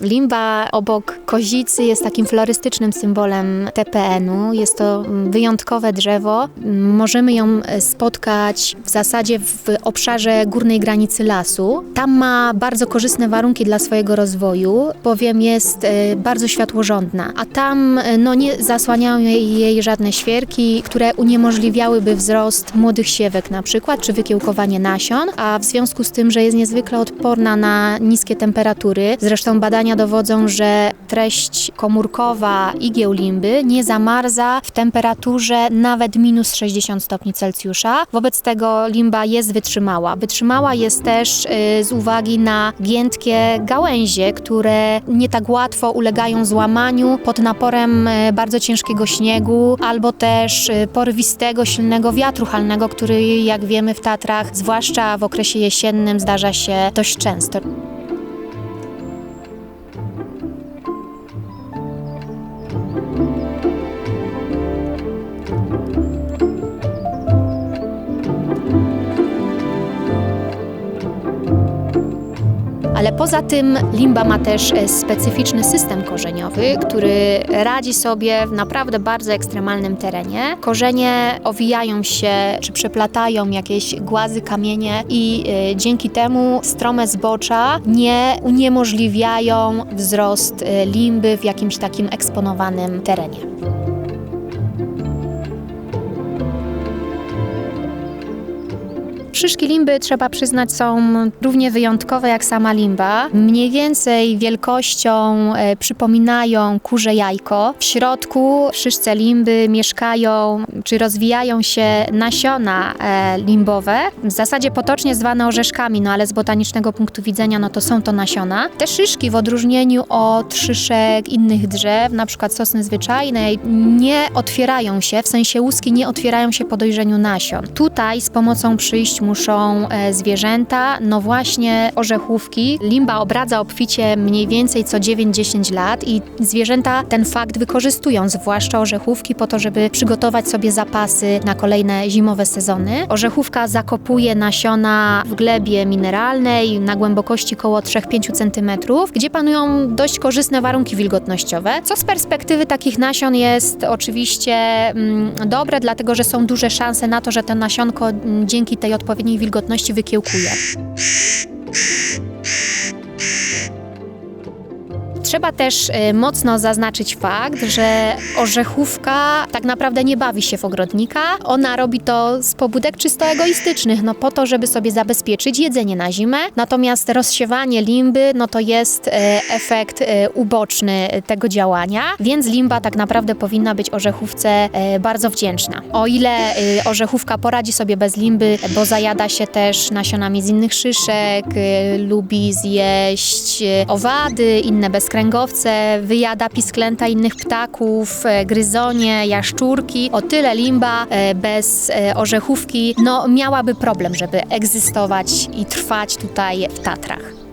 Limba obok kozicy jest takim florystycznym symbolem TPN-u. Jest to wyjątkowe drzewo. Możemy ją e, spotkać w zasadzie w obszarze górnej granicy lasu. Tam ma bardzo korzystne warunki dla swojego rozwoju, bowiem jest e, bardzo światłożądna, a tam e, no, nie zasłaniają jej, jej żadne świerki, które uniemożliwiałyby wzrost młodych siewek na przykład, czy wykiełkowanie nasion, a w związku z tym, że jest niezwykle odporna na niskie temperatury, zresztą badania dowodzą, że treść komórkowa igieł limby nie zamarza w temperaturze nawet minus 60 stopni Celsjusza. Wobec tego limba jest wytrzymała. Wytrzymała jest też y, z uwagi na giętkie gałęzie, które nie tak łatwo ulegają złamaniu pod naporem y, bardzo ciężkiego śniegu albo też y, porywistego, silnego wiatru halnego, który jak wiemy w Tatrach, zwłaszcza w okresie jesiennym zdarza się dość często. Ale poza tym limba ma też e, specyficzny system korzeniowy, który radzi sobie w naprawdę bardzo ekstremalnym terenie. Korzenie owijają się czy przeplatają jakieś głazy, kamienie i e, dzięki temu strome zbocza nie uniemożliwiają wzrost e, limby w jakimś takim eksponowanym terenie. Szyszki limby, trzeba przyznać, są równie wyjątkowe jak sama limba. Mniej więcej wielkością e, przypominają kurze jajko. W środku szyszce limby mieszkają czy rozwijają się nasiona e, limbowe, w zasadzie potocznie zwane orzeszkami, no ale z botanicznego punktu widzenia no to są to nasiona. Te szyszki w odróżnieniu od szyszek innych drzew, na przykład sosny zwyczajnej, nie otwierają się, w sensie łuski nie otwierają się po dojrzeniu nasion. Tutaj z pomocą przyjść muszą e, zwierzęta, no właśnie orzechówki. Limba obradza obficie mniej więcej co 9-10 lat i zwierzęta ten fakt wykorzystują, zwłaszcza orzechówki, po to, żeby przygotować sobie zapasy na kolejne zimowe sezony. Orzechówka zakopuje nasiona w glebie mineralnej na głębokości około 3-5 cm, gdzie panują dość korzystne warunki wilgotnościowe, co z perspektywy takich nasion jest oczywiście mm, dobre, dlatego że są duże szanse na to, że to nasionko mm, dzięki tej odpowiedniej wilgotności wykiełkuje. Trzeba też y, mocno zaznaczyć fakt, że orzechówka tak naprawdę nie bawi się w ogrodnika. Ona robi to z pobudek czysto egoistycznych, no po to, żeby sobie zabezpieczyć jedzenie na zimę. Natomiast rozsiewanie limby, no to jest y, efekt y, uboczny tego działania, więc limba tak naprawdę powinna być orzechówce bardzo wdzięczna. O ile orzechówka poradzi sobie bez limby, bo zajada się też nasionami z innych szyszek, lubi zjeść owady, inne bezkręgowce, wyjada pisklęta innych ptaków, e, gryzonie, jaszczurki. O tyle limba e, bez e, orzechówki no, miałaby problem, żeby egzystować i trwać tutaj w Tatrach.